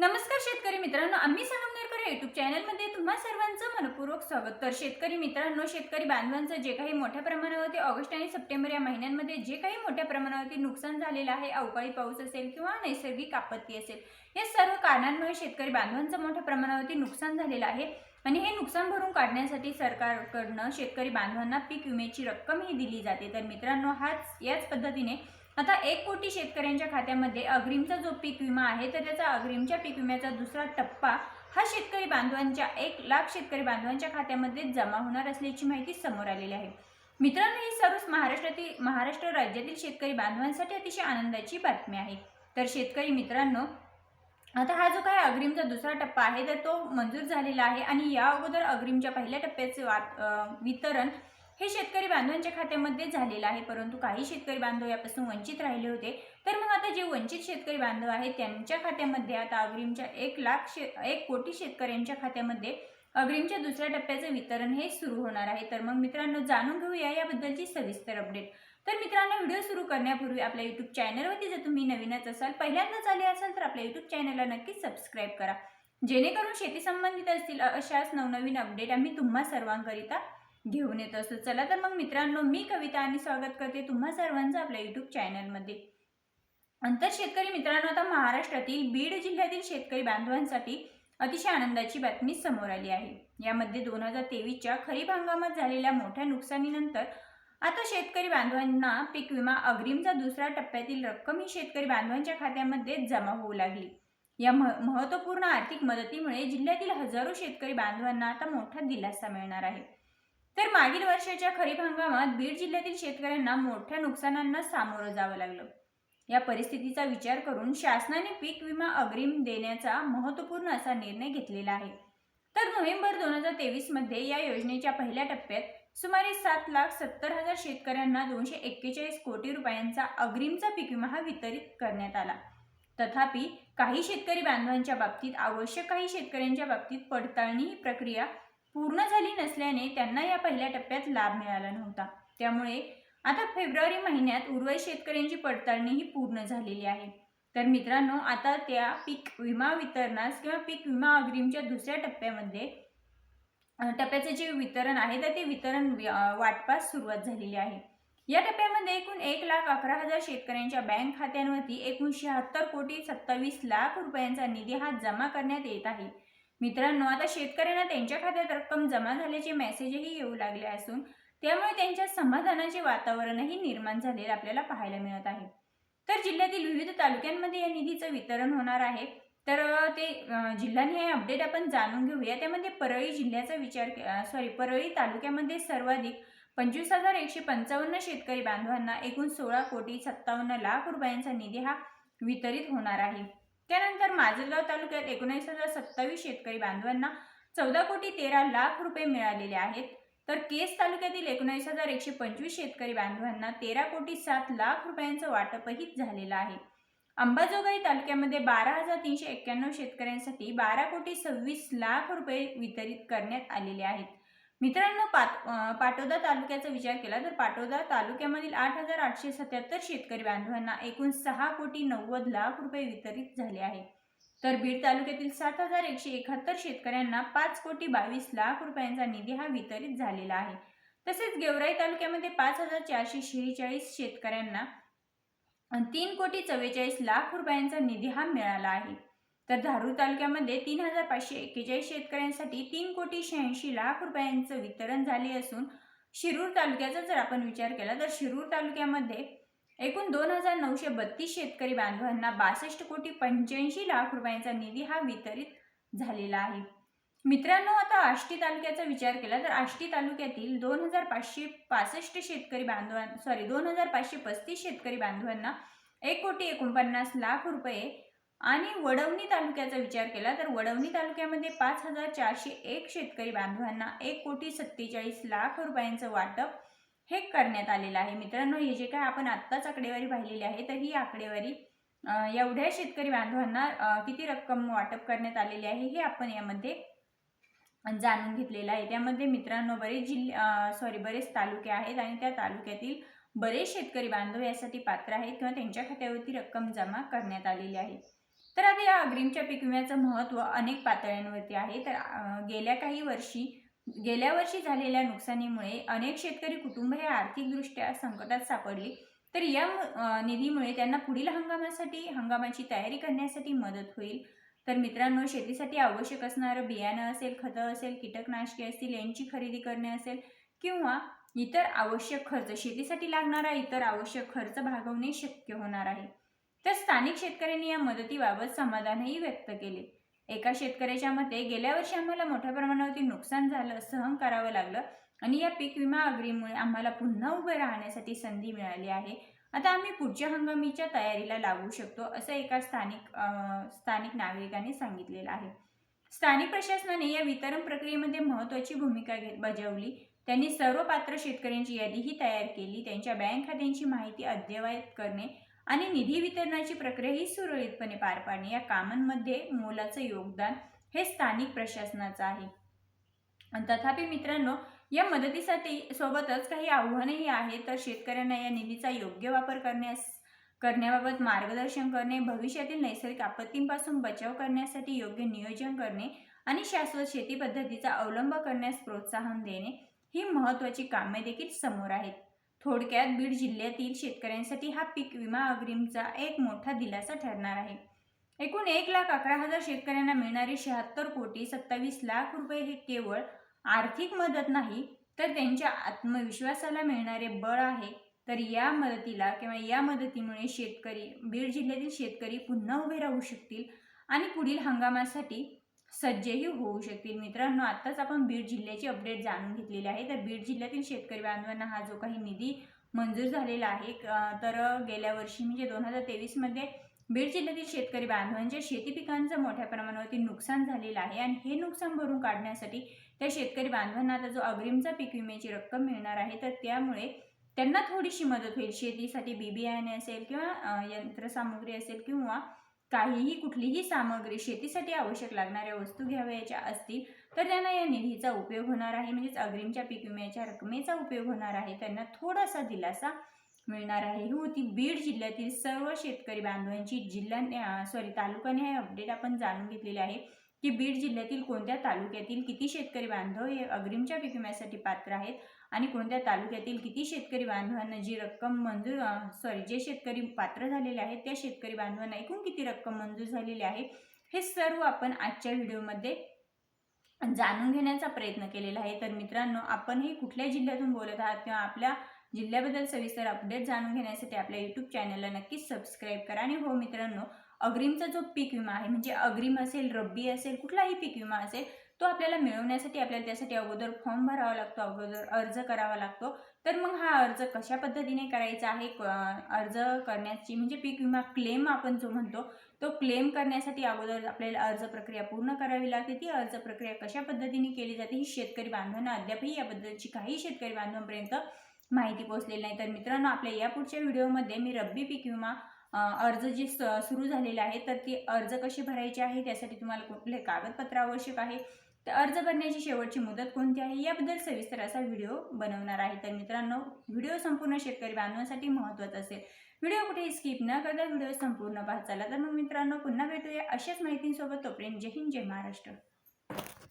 नमस्कार शेतकरी मित्रांनो आम्ही संगमनेरकर युट्यूब चॅनलमध्ये तुम्हा सर्वांचं मनपूर्वक स्वागत. तर शेतकरी मित्रांनो शेतकरी बांधवांचं जे काही मोठ्या प्रमाणावरती ऑगस्ट आणि सप्टेंबर या महिन्यांमध्ये जे काही मोठ्या प्रमाणावरती नुकसान झालेलं आहे अवकाळी पाऊस असेल किंवा नैसर्गिक आपत्ती असेल या सर्व कारणांमुळे शेतकरी बांधवांचं मोठ्या प्रमाणावरती नुकसान झालेलं आहे. आणि हे नुकसान भरून काढण्यासाठी सरकारकडनं शेतकरी बांधवांना पीक विम्याची रक्कम ही दिली जाते. तर मित्रांनो हाच याच पद्धतीने आता एक कोटी शेतकऱ्यांच्या खात्यामध्ये अग्रिमचा जो पीक विमा आहे तर त्याचा अग्रिमच्या पीक विम्याचा दुसरा टप्पा हा शेतकरी बांधवांच्या एक लाख शेतकरी बांधवांच्या खात्यामध्ये जमा होणार असल्याची माहिती समोर आलेली आहे. मित्रांनो ही सर्व महाराष्ट्रातील महाराष्ट्र राज्यातील शेतकरी बांधवांसाठी अतिशय आनंदाची बातमी आहे. तर शेतकरी मित्रांनो आता हा जो काही अग्रिमचा दुसरा टप्पा आहे तर तो मंजूर झालेला आहे आणि या अगोदर अग्रिमच्या पहिल्या टप्प्याचे वा वितरण हे शेतकरी बांधवांच्या खात्यामध्ये झालेलं आहे परंतु काही शेतकरी बांधव यापासून वंचित राहिले होते. तर मग आता जे वंचित शेतकरी बांधव आहेत त्यांच्या खात्यामध्ये आता अग्रिमच्या एक लाख शे एक कोटी शेतकऱ्यांच्या खात्यामध्ये अग्रिमच्या दुसऱ्या टप्प्याचं वितरण हे सुरू होणार आहे. तर मग मित्रांनो जाणून घेऊया याबद्दलची सविस्तर अपडेट तर मित्रांनो व्हिडिओ सुरू करण्यापूर्वी आपल्या युट्यूब चॅनलवरती जर तुम्ही नवीनच असाल पहिल्यांदाच आले असाल तर आपल्या युट्यूब चॅनलला नक्कीच सबस्क्राईब करा. जेणेकरून शेती संबंधित असतील अशाच नवनवीन अपडेट आम्ही तुम्हा सर्वांकरिता घेऊन येत असतो. चला तर मग मित्रांनो मी कविता आणि स्वागत करते तुम्हा सर्वांचं आपल्या युट्यूब चॅनलमध्ये अंतर शेतकरी मित्रांनो आता महाराष्ट्रातील बीड जिल्ह्यातील शेतकरी बांधवांसाठी अतिशय आनंदाची बातमी समोर आली आहे. यामध्ये दोन हजार तेवीसच्या खरीप हंगामात झालेल्या मोठ्या नुकसानीनंतर आता शेतकरी बांधवांना पीक विमा अग्रिमचा दुसऱ्या टप्प्यातील रक्कम ही शेतकरी बांधवांच्या खात्यामध्ये जमा होऊ लागली. या मह महत्त्वपूर्ण आर्थिक मदतीमुळे जिल्ह्यातील हजारो शेतकरी बांधवांना आता मोठा दिलासा मिळणार आहे. तर मागील वर्षाच्या खरीप हंगामात बीड जिल्ह्यातील शेतकऱ्यांना मोठ्या नुकसानांना सामोरं जावं लागलं. या परिस्थितीचा विचार करून शासनाने पीक विमा अग्रिम देण्याचा महत्त्वपूर्ण असा निर्णय घेतलेला आहे. तर नोव्हेंबर दोन हजार तेवीसमध्ये या योजनेच्या पहिल्या टप्प्यात सुमारे सात लाख सत्तर हजार शेतकऱ्यांना दोनशे एक्केचाळीस कोटी रुपयांचा अग्रिमचा पीक विमा हा वितरित करण्यात आला. तथापि काही शेतकरी बांधवांच्या बाबतीत आवश्यक काही शेतकऱ्यांच्या बाबतीत पडताळणी ही प्रक्रिया पूर्ण झाली नसल्याने त्यांना या पहिल्या टप्प्यात लाभ मिळाला नव्हता. त्यामुळे आता फेब्रुवारी महिन्यात उर्वरित शेतकऱ्यांची पडताळणी ही पूर्ण झालेली आहे. तर मित्रांनो आता त्या पीक विमा वितरणास किंवा पीक विमा अग्रिमच्या दुसऱ्या टप्प्यामध्ये टप्प्याचे जे वितरण आहे तर ते वितरण वाटपास सुरुवात झालेली आहे. या टप्प्यामध्ये एकूण एक लाख अकरा हजार शेतकऱ्यांच्या बँक खात्यांवरती एकूण शहात्तर कोटी सत्तावीस लाख रुपयांचा निधी हा जमा करण्यात येत आहे. मित्रांनो आता शेतकऱ्यांना त्यांच्या खात्यात रक्कम जमा झाल्याचे मेसेजही येऊ लागले असून त्यामुळे त्यांच्या समाधानाचे वातावरणही निर्माण झालेले आपल्याला पाहायला मिळत आहे. तर जिल्ह्यातील विविध तालुक्यांमध्ये या निधीचं वितरण होणार आहे. तर ते अ, जिल्हानिहाय अपडेट आपण जाणून घेऊया. त्यामध्ये परळी जिल्ह्याचा विचार सॉरी परळी तालुक्यामध्ये सर्वाधिक पंचवीस हजार एकशे पंचावन्न शेतकरी बांधवांना एकूण सोळा कोटी सत्तावन्न लाख रुपयांचा निधी हा वितरित होणार आहे. त्यानंतर माजलगाव तालुक्यात एकोणीस हजार सत्तावीस शेतकरी बांधवांना चौदा कोटी तेरा लाख रुपये मिळालेले आहेत. तर केस तालुक्यातील एकोणीस हजार एकशे पंचवीस शेतकरी बांधवांना तेरा कोटी सात लाख रुपयांचं वाटपही झालेलं आहे. अंबाजोगाई तालुक्यामध्ये बारा हजार तीनशे एक्क्याण्णव शेतकऱ्यांसाठी बारा कोटी सव्वीस लाख रुपये वितरित करण्यात आलेले आहेत. मित्रांनो पाट पाटोदा तालुक्याचा विचार केला तर पाटोदा तालुक्यामधील आठ हजार आठशे सत्याहत्तर शेतकरी बांधवांना एकूण सहा कोटी नव्वद लाख रुपये वितरित झाले आहे. तर बीड तालुक्यातील सात हजार एकशे एकाहत्तर शेतकऱ्यांना पाच कोटी बावीस लाख रुपयांचा निधी हा वितरित झालेला आहे. तसेच गेवराई तालुक्यामध्ये पाच हजार चारशे शेहेचाळीस शेतकऱ्यांना तीन कोटी चव्वेचाळीस लाख रुपयांचा निधी हा मिळाला आहे. तर धारूर तालुक्यामध्ये तीन हजार पाचशे एक्केचाळीस शेतकऱ्यांसाठी तीन कोटी शहाऐंशी लाख रुपयांचं वितरण झाले असून शिरूर तालुक्याचा जर आपण विचार केला तर शिरूर तालुक्यामध्ये एकूण दोन हजार नऊशे बत्तीस शेतकरी बांधवांना बासष्ट कोटी पंच्याऐंशी लाख रुपयांचा निधी हा वितरित झालेला आहे. मित्रांनो आता आष्टी तालुक्याचा विचार केला तर आष्टी तालुक्यातील दोन हजार पाचशे पासष्ट शेतकरी बांधवां सॉरी दोन हजार पाचशे पस्तीस शेतकरी बांधवांना एक कोटी एकोणपन्नास लाख रुपये आणि वडवणी तालुक्याचा विचार केला तर वडवणी तालुक्यामध्ये पाच हजार चारशे एक शेतकरी बांधवांना एक कोटी सत्तेचाळीस लाख रुपयांचं वाटप हे करण्यात आलेलं आहे. मित्रांनो हे जे काय आपण आत्ताच आकडेवारी पाहिलेली आहे तर ही आकडेवारी एवढ्या शेतकरी बांधवांना किती रक्कम वाटप करण्यात आलेली आहे हे आपण यामध्ये जाणून घेतलेलं आहे. त्यामध्ये मित्रांनो बरेच जिल्हे सॉरी बरेच तालुके आहेत आणि त्या तालुक्यातील बरेच शेतकरी बांधव यासाठी पात्र आहेत किंवा त्यांच्या खात्यावरती रक्कम जमा करण्यात आलेली आहे. तर आता या अग्रिमच्या पीक विम्याचं महत्त्व अनेक पातळ्यांवरती आहे. तर गेल्या काही वर्षी गेल्या वर्षी झालेल्या नुकसानीमुळे अनेक शेतकरी कुटुंब हे आर्थिकदृष्ट्या संकटात सापडली. तर या निधीमुळे त्यांना पुढील हंगामासाठी हंगामाची तयारी करण्यासाठी मदत होईल. तर मित्रांनो शेतीसाठी आवश्यक असणारं बियाणं असेल खतं असेल कीटकनाशके असतील यांची खरेदी करणे असेल किंवा इतर आवश्यक खर्च शेतीसाठी लागणारा इतर आवश्यक खर्च भागवणे शक्य होणार आहे. तर स्थानिक शेतकऱ्यांनी या मदतीबाबत समाधानही व्यक्त केले. एका शेतकऱ्याच्या मते गेल्या वर्षी आम्हाला मोठ्या प्रमाणावरती नुकसान झालं सहन करावं लागलं आणि या पीक विमा अग्रीमुळे आम्हाला पुन्हा उभे राहण्यासाठी संधी मिळाली आहे. आता आम्ही पुढच्या हंगामीच्या तयारीला लागू शकतो असं एका स्थानिक स्थानिक नागरिकांनी सांगितलेलं आहे. स्थानिक प्रशासनाने या वितरण प्रक्रियेमध्ये महत्त्वाची भूमिका बजावली. त्यांनी सर्व पात्र शेतकऱ्यांची यादीही तयार केली. त्यांच्या बँक खात्यांची माहिती अद्ययावत करणे आणि निधी वितरणाची प्रक्रिया ही सुरळीतपणे पार पाडणे. या कामांमध्ये मोलाचं योगदान हे स्थानिक प्रशासनाचं आहे. तथापि मित्रांनो या मदतीसाठी सोबतच काही आव्हानेही आहेत. तर शेतकऱ्यांना या निधीचा योग्य वापर करण्यास करण्याबाबत मार्गदर्शन करणे भविष्यातील नैसर्गिक आपत्तींपासून बचाव करण्यासाठी योग्य नियोजन करणे आणि शाश्वत शेती पद्धतीचा अवलंब करण्यास प्रोत्साहन देणे ही महत्त्वाची कामे देखील समोर आहेत. थोडक्यात बीड जिल्ह्यातील शेतकऱ्यांसाठी हा पीक विमा अग्रिमचा एक मोठा दिलासा ठरणार आहे. एकूण एक लाख अकरा हजार शेतकऱ्यांना मिळणारे शहात्तर कोटी सत्तावीस लाख रुपये हे केवळ आर्थिक मदत नाही तर त्यांच्या आत्मविश्वासाला मिळणारे बळ आहे. तर या मदतीला किंवा या मदतीमुळे शेतकरी बीड जिल्ह्यातील शेतकरी पुन्हा उभे राहू शकतील आणि पुढील हंगामासाठी सज्जही होऊ शकतील. मित्रांनो आत्ताच आपण बीड जिल्ह्याची अपडेट जाणून घेतलेली आहे. तर बीड जिल्ह्यातील शेतकरी बांधवांना हा जो काही निधी मंजूर झालेला आहे तर गेल्या वर्षी म्हणजे दोन हजार तेवीसमध्ये बीड जिल्ह्यातील शेतकरी बांधवांच्या शेती पिकांचं मोठ्या प्रमाणावरती नुकसान झालेलं आहे आणि हे नुकसान भरून काढण्यासाठी त्या शेतकरी बांधवांना आता जो अग्रिमचा पीक विम्याची रक्कम मिळणार आहे तर त्यामुळे त्यांना थोडीशी मदत होईल. शेतीसाठी बी बियाणे असेल किंवा यंत्रसामुग्री असेल किंवा काहीही कुठलीही सामग्री शेतीसाठी आवश्यक लागणाऱ्या वस्तू घ्यावयाच्या असतील तर त्यांना या निधीचा उपयोग होणार आहे. म्हणजेच अग्रिमच्या पीक विम्याच्या रकमेचा उपयोग होणार आहे. त्यांना थोडासा दिलासा मिळणार आहे. ही होती बीड जिल्ह्यातील सर्व शेतकरी बांधवांची जिल्हा सॉरी तालुकाने हे अपडेट आपण जाणून घेतलेले आहे की बीड जिल्ह्यातील कोणत्या तालुक्यातील किती शेतकरी बांधव हे अग्रिमच्या पीक विम्यासाठी पात्र आहेत आणि कोणत्या तालुक्यातील किती शेतकरी बांधवांना जी रक्कम मंजूर सॉरी जे शेतकरी पात्र झालेले आहेत त्या शेतकरी बांधवांना एकूण किती रक्कम मंजूर झालेली आहे हे सर्व आपण आजच्या व्हिडिओमध्ये जाणून घेण्याचा प्रयत्न केलेला आहे. तर मित्रांनो आपणही कुठल्या जिल्ह्यातून बोलत आहात किंवा आपल्या जिल्ह्याबद्दल सविस्तर अपडेट जाणून घेण्यासाठी आपल्या यूट्यूब चॅनलला नक्कीच सबस्क्राईब करा. आणि हो मित्रांनो अग्रिमचा जो पीक विमा आहे म्हणजे अग्रिम असेल रब्बी असेल कुठलाही पीक विमा असेल तो आपल्याला मिळवण्यासाठी आपल्याला त्यासाठी अगोदर फॉर्म भरावा लागतो अगोदर अर्ज करावा लागतो. तर मग हा अर्ज कशा पद्धतीने करायचा आहे? क- अर्ज करण्याची म्हणजे पीक विमा क्लेम आपण जो म्हणतो तो क्लेम करण्यासाठी अगोदर आपल्याला अर्ज प्रक्रिया पूर्ण करावी लागते. ती अर्ज प्रक्रिया कशा पद्धतीने केली जाते ही शेतकरी बांधवांना अद्यापही याबद्दलची काही शेतकरी बांधवांपर्यंत माहिती पोहोचलेली नाही. तर मित्रांनो आपल्या या पुढच्या व्हिडिओमध्ये मी रब्बी पीक विमा अर्ज जे स- सुरू झालेले आहे तर ते अर्ज कसे भरायचे आहे? त्यासाठी तुम्हाला कुठले कागदपत्र आवश्यक आहे? तर अर्ज भरण्याची शेवटची मुदत कोणती आहे? याबद्दल सविस्तर असा व्हिडिओ बनवणार आहे. तर मित्रांनो व्हिडिओ संपूर्ण शेतकरी बांधवांसाठी महत्त्वाचा असेल. व्हिडिओ कुठे स्किप न करता व्हिडिओ संपूर्ण पाहत चला. तर मग मित्रांनो पुन्हा भेटूया अशाच माहितींसोबत. तोपर्यंत जय हिंद जय महाराष्ट्र.